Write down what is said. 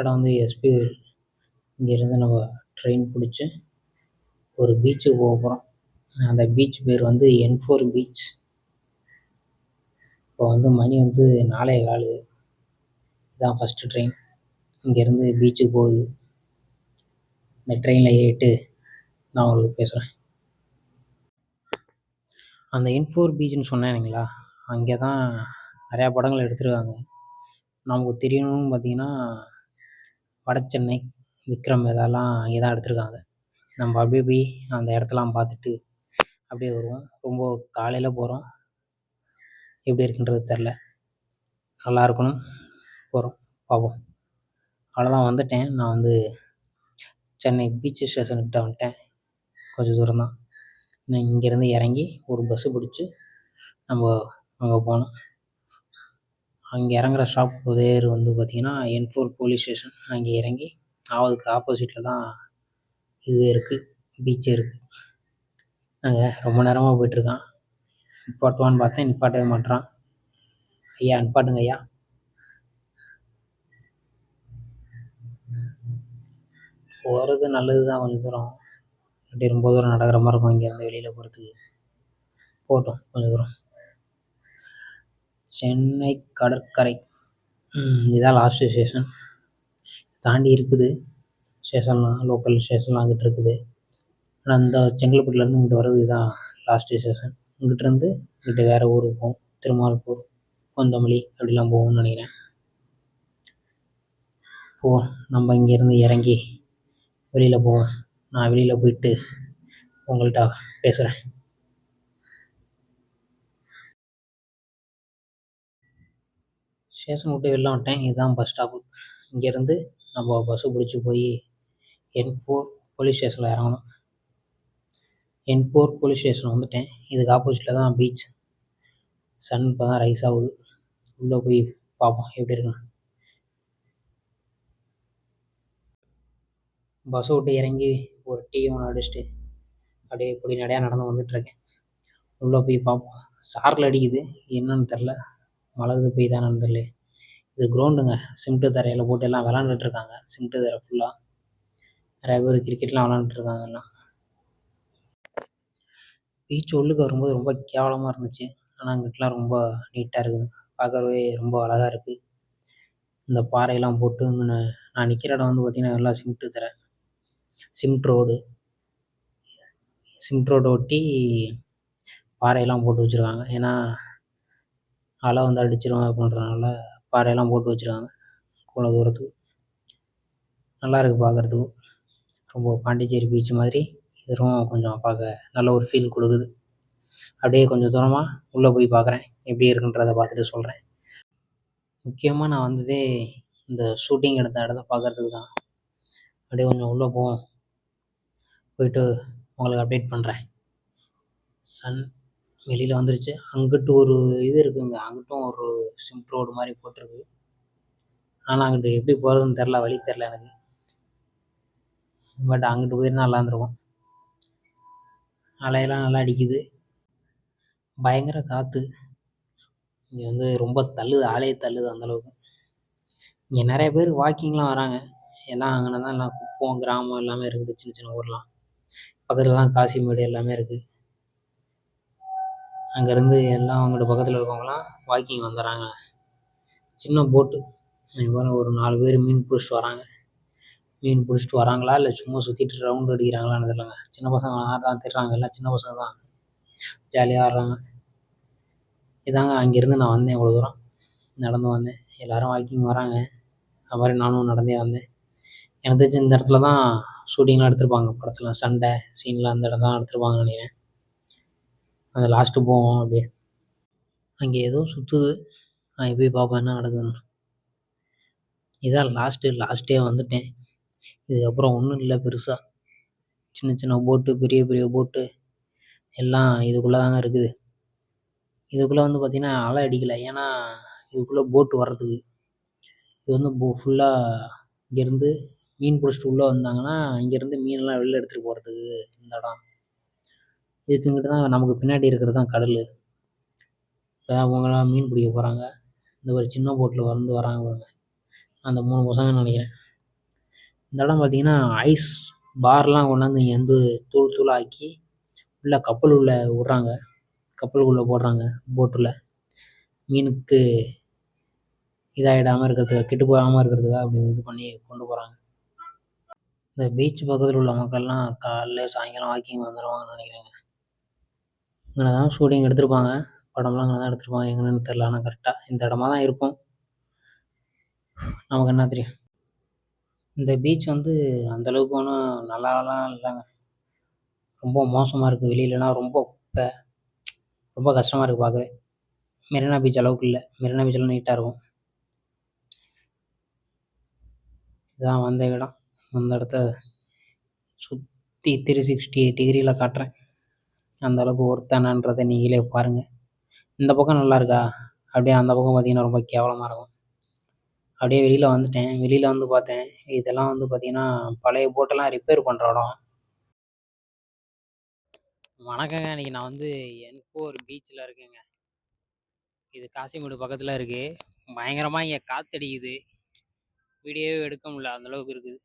இடம் வந்து எஸ்பி இங்கேருந்து நம்ம ட்ரெயின் பிடிச்சி ஒரு பீச்சுக்கு போக போகிறோம் அந்த பீச் பேர் வந்து என் ஃபோர் பீச் இப்போ வந்து மணி வந்து நாலே கால். இதுதான் ஃபஸ்ட்டு ட்ரெயின் இங்கேருந்து பீச்சுக்கு போகுது. இந்த ட்ரெயினில் ஏறிட்டு நான் உங்களுக்கு பேசுகிறேன் அந்த இன்ஃபோர் பீச்சுன்னு சொன்னேன் இல்லைங்களா? அங்கே தான் நிறையா படங்கள் எடுத்துருக்காங்க. நமக்கு தெரியணும்னு பார்த்தீங்கன்னா வடச்சென்னை விக்ரம் இதெல்லாம் அங்கே தான் எடுத்திருக்காங்க. நம்ம அப்படியே போய் அந்த இடத்தெல்லாம் பார்த்துட்டு அப்படியே வருவோம். ரொம்ப காலையில் போகிறோம் எப்படி இருக்குன்றது தெரில நல்லா இருக்கணும். போகிறோம் பார்ப்போம். அவ்வளோதான் வந்துட்டேன். நான் வந்து சென்னை பீச் ஸ்டேஷன்கிட்ட வந்துட்டேன். கொஞ்சம் தூரம் தான் நான் இங்கேருந்து இறங்கி ஒரு பஸ்ஸு பிடிச்சி நம்ம அங்கே போனோம் அங்கே இறங்குற ஸ்டாப் பேர் வந்து பார்த்திங்கன்னா என் ஃபோர் போலீஸ் ஸ்டேஷன் அங்கே இறங்கி ஆவதுக்கு ஆப்போசிட்டில் தான் இதுவே இருக்குது பீச்சே இருக்குது நாங்கள் ரொம்ப நேரமாக போயிட்டுருக்கான். நிப்பாட்டுவான்னு பார்த்தேன் நிப்பாட்டவே மாட்டுறான் ஐயா நிப்பாட்டுங்க ஐயா. போகிறது நல்லது தான் கொஞ்சம் தூரம். அப்படி ரொம்ப தூரம் நடக்கிற மாதிரி இருக்கும் இங்கேருந்து வெளியில் போகிறதுக்கு போட்டோம் கொஞ்சம் தூரம். சென்னை கடற்கரை. இதுதான் லாஸ்ட்டு ஸ்டேஷன் தாண்டி இருக்குது. ஸ்டேஷன்லாம் லோக்கல் ஸ்டேஷன்லாம் அங்கிட்டு இருக்குது. ஆனால் அந்த செங்கல்பட்டுலேருந்து இங்கிட்டு வர்றது இதுதான் லாஸ்ட்டு ஸ்டேஷன் இங்கிட்டிருந்து இங்கிட்டு வேறு ஊருக்கு போகும் திருமால்பூர் கொந்தமல்லி அப்படிலாம் போகும்னு நினைக்கிறேன். ஓ நம்ம இங்கேருந்து இறங்கி வெளியில் போவோம். நான் வெளியில் போயிட்டு உங்கள்கிட்ட பேசுகிறேன் ஸ்டேஷன் விட்டு வெளில வந்துட்டேன். இதுதான் பஸ் ஸ்டாப்பு இங்கேருந்து நம்ம பஸ்ஸு பிடிச்சி போய் என்பூர் போலீஸ் ஸ்டேஷனில் இறங்கணும். என்போர் போலீஸ் ஸ்டேஷன் வந்துட்டேன். இதுக்கு ஆப்போசிட்டில் தான் பீச் சன் இப்போ தான் ரைஸ் ஆகுது. உள்ளே போய் பார்ப்போம் எப்படி இருக்குன்னு. பஸ்ஸை விட்டு இறங்கி ஒரு டீ ஒன்று அடிச்சுட்டு அப்படியே இப்படி நடையாக நடந்து வந்துட்டுருக்கேன் உள்ளே போய் பார்ப்போம் சாரல் அடிக்குது. என்னன்னு தெரில வளர்ந்து போய் தான் என்னன்னு இது கிரவுண்டுங்க சிமெண்ட்டு தரையில் போட்டு எல்லாம் விளாண்டுட்ருக்காங்க சிமெண்ட்டு தரை ஃபுல்லாக நிறைய பேர் கிரிக்கெட்லாம் விளாண்டுட்ருக்காங்க எல்லாம். பீச் உள்ளுக்கு வரும்போது ரொம்ப கேவலமாக இருந்துச்சு. ஆனால் அங்கிட்டலாம் ரொம்ப நீட்டாக இருக்குது. பார்க்கவே ரொம்ப அழகாக இருக்குது இந்த பாறையெல்லாம் போட்டு நான் நிற்கிற இடம் வந்து பார்த்திங்கன்னா எல்லாம் சிமெண்ட்டு தரை. Cement road. சிமெண்ட் ரோடு ஒட்டி பாறையெல்லாம் போட்டு வச்சுருக்காங்க. ஏன்னா அலை வந்து அடிச்சிடும் அப்படின்றதுனால பாறையெல்லாம் போட்டு வச்சுருக்காங்க இவ்வளோ தூரத்துக்கு. நல்லா இருக்குது பார்க்குறதுக்கு ரொம்ப பாண்டிச்சேரி பீச் மாதிரி இதுவும் கொஞ்சம் பார்க்க நல்ல ஒரு ஃபீல் கொடுக்குது. அப்படியே கொஞ்சம் தூரமாக உள்ளே போய் பார்க்குறேன் எப்படி இருக்குன்றதை பார்த்துட்டு சொல்கிறேன் முக்கியமாக நான் வந்ததே இந்த ஷூட்டிங் எடுத்த இடத்த பார்க்குறதுக்கு தான். அப்படியே கொஞ்சம் உள்ளே போவோம். போயிட்டு உங்களுக்கு அப்டேட் பண்ணுறேன் சன் வெளியில் வந்துருச்சு. அங்கிட்டு ஒரு இது இருக்குங்க. அங்கிட்டும் ஒரு சிமெண்ட் ரோடு மாதிரி போட்டிருக்கு. ஆனால் அங்கிட்டு எப்படி போகிறதுன்னு தெரில வழி தெரில எனக்கு. பட் அங்கிட்டு போயிருந்தா நல்லா இருந்திருக்கும் அலையெல்லாம் நல்லா அடிக்குது. பயங்கர காற்று இங்கே வந்து ரொம்ப தள்ளுது. ஆலையே தள்ளுது அந்தளவுக்கு இங்கே நிறைய பேர் வாக்கிங்லாம் வராங்க. எல்லாம் அங்கே தான் எல்லாம் குப்பம் கிராமம் எல்லாமே இருக்குது. சின்ன சின்ன ஊர்லாம். பக்கத்தில் தான் காசிமேடு எல்லாமே இருக்குது அங்கேருந்து எல்லாம் அவங்கள்ட்ட பக்கத்தில் இருக்கவங்களாம் வாக்கிங் வந்துடுறாங்க. சின்ன போட்டு ஒரு நாலு பேர் மீன் பிடிச்சிட்டு வராங்க. மீன் பிடிச்சிட்டு வராங்களா இல்லை சும்மா சுற்றிட்டு ரவுண்டு அடிக்கிறாங்களான்னு தெரியலங்க. சின்ன பசங்க தான் திட்டுறாங்க எல்லாம் சின்ன பசங்க தான். ஜாலியாக ஆடுறாங்க இதாங்க அங்கேருந்து நான் வந்தேன் இவ்வளோ தூரம். நடந்து வந்தேன். எல்லோரும் வாக்கிங் வராங்க. அது மாதிரி நானும் நடந்தே வந்தேன். எனக்கு தெரிஞ்ச இந்த இடத்துல தான் ஷூட்டிங்லாம் எடுத்திருப்பாங்க. படத்தில் சண்டை சீன்லாம் அந்த இடம் தான் எடுத்திருப்பாங்கன்னு நினைக்கிறேன். அந்த லாஸ்ட்டு போவோம் அப்படியே. அங்கே ஏதோ சுற்றுது நான் போய் பார்ப்பேன் என்ன நடக்குதுன்னு. இதான் லாஸ்ட்டு லாஸ்ட்டே வந்துட்டேன். இதுக்கப்புறம் ஒன்றும் இல்லை பெருசாக சின்ன சின்ன போட்டு பெரிய பெரிய போட்டு எல்லாம் இதுக்குள்ளே தாங்க இருக்குது. இதுக்குள்ளே வந்து பார்த்திங்கன்னா அலை அடிக்கலை. ஏன்னா இதுக்குள்ளே போட்டு வர்றதுக்கு. இது வந்து போ ஃபுல்லாக இங்கேருந்து மீன் பிடிச்சிட்டு உள்ளே வந்தாங்கன்னா இங்கேருந்து மீனெல்லாம் வெளில எடுத்துகிட்டு போகிறதுக்கு இந்த இடம். இதுக்குங்கிட்ட தான் நமக்கு பின்னாடி இருக்கிறது தான் கடல். இப்போ அவங்களாம் மீன் பிடிக்க போகிறாங்க இந்த ஒரு சின்ன போட்டில் வந்து வராங்க பாருங்க. அந்த மூணு பசங்க நினைக்கிறேன். இந்த இடம் பார்த்தீங்கன்னா ஐஸ் பார்லாம் கொண்டாந்து இங்கே வந்து தூள் தூளாக ஆக்கி உள்ளே கப்பல் உள்ளே விட்றாங்க. கப்பலுக்குள்ளே போடுறாங்க போட்டில் மீனுக்கு இதாகிடாமல் இருக்கிறதுக்காக கெட்டு போகாமல் இருக்கிறதுக்காக அப்படி இது பண்ணி கொண்டு போகிறாங்க இந்த பீச் பக்கத்தில் உள்ள மக்கள்லாம் காலைல சாயங்காலம் வாக்கிங் வந்துடுவாங்கன்னு நினைக்கிறேங்க. இங்கே தான் ஷூட்டிங் எடுத்திருப்பாங்க. படம்லாம் இங்கே தான் எடுத்திருப்பாங்க. எங்கன்னு தெரில ஆனால் கரெக்டாக இந்த இடமா தான் இருக்கும். நமக்கு என்ன தெரியும்? இந்த பீச் வந்து அந்தளவுக்கு ஒன்றும் நல்லாலாம் இல்லைங்க. ரொம்ப மோசமாக இருக்குது வெளியிலலாம் ரொம்ப குப்பை. ரொம்ப கஷ்டமாக இருக்குது பார்க்கவே. மெரினா பீச் அளவுக்கு இல்லை. மெரினா பீச்செல்லாம் நீட்டாக இருக்கும். இதான் வந்த இடம். அந்த இடத்த சுற்றி த்ரீ சிக்ஸ்டி டிகிரியில் காட்டுறேன். அந்த அளவுக்கு ஒருத்தானன்றதை நீங்களே பாருங்கள் இந்த பக்கம் நல்லா இருக்கா? அப்படியே அந்த பக்கம் பார்த்தீங்கன்னா ரொம்ப கேவலமாக இருக்கும். அப்படியே வெளியில் வந்துட்டேன். வெளியில் வந்து பார்த்தேன். இதெல்லாம் வந்து பார்த்தீங்கன்னா பழைய போட்டெல்லாம் ரிப்பேர் பண்ணுற இடம். வணக்கங்க. இன்னைக்கு நான் வந்து என்கோர் பீச்சில் இருக்கேங்க. இது காசிமேடு பக்கத்தில் இருக்குது பயங்கரமாக இங்கே காற்றடிக்குது வீடியோவே எடுக்க முடியல. அந்தளவுக்கு இருக்குது.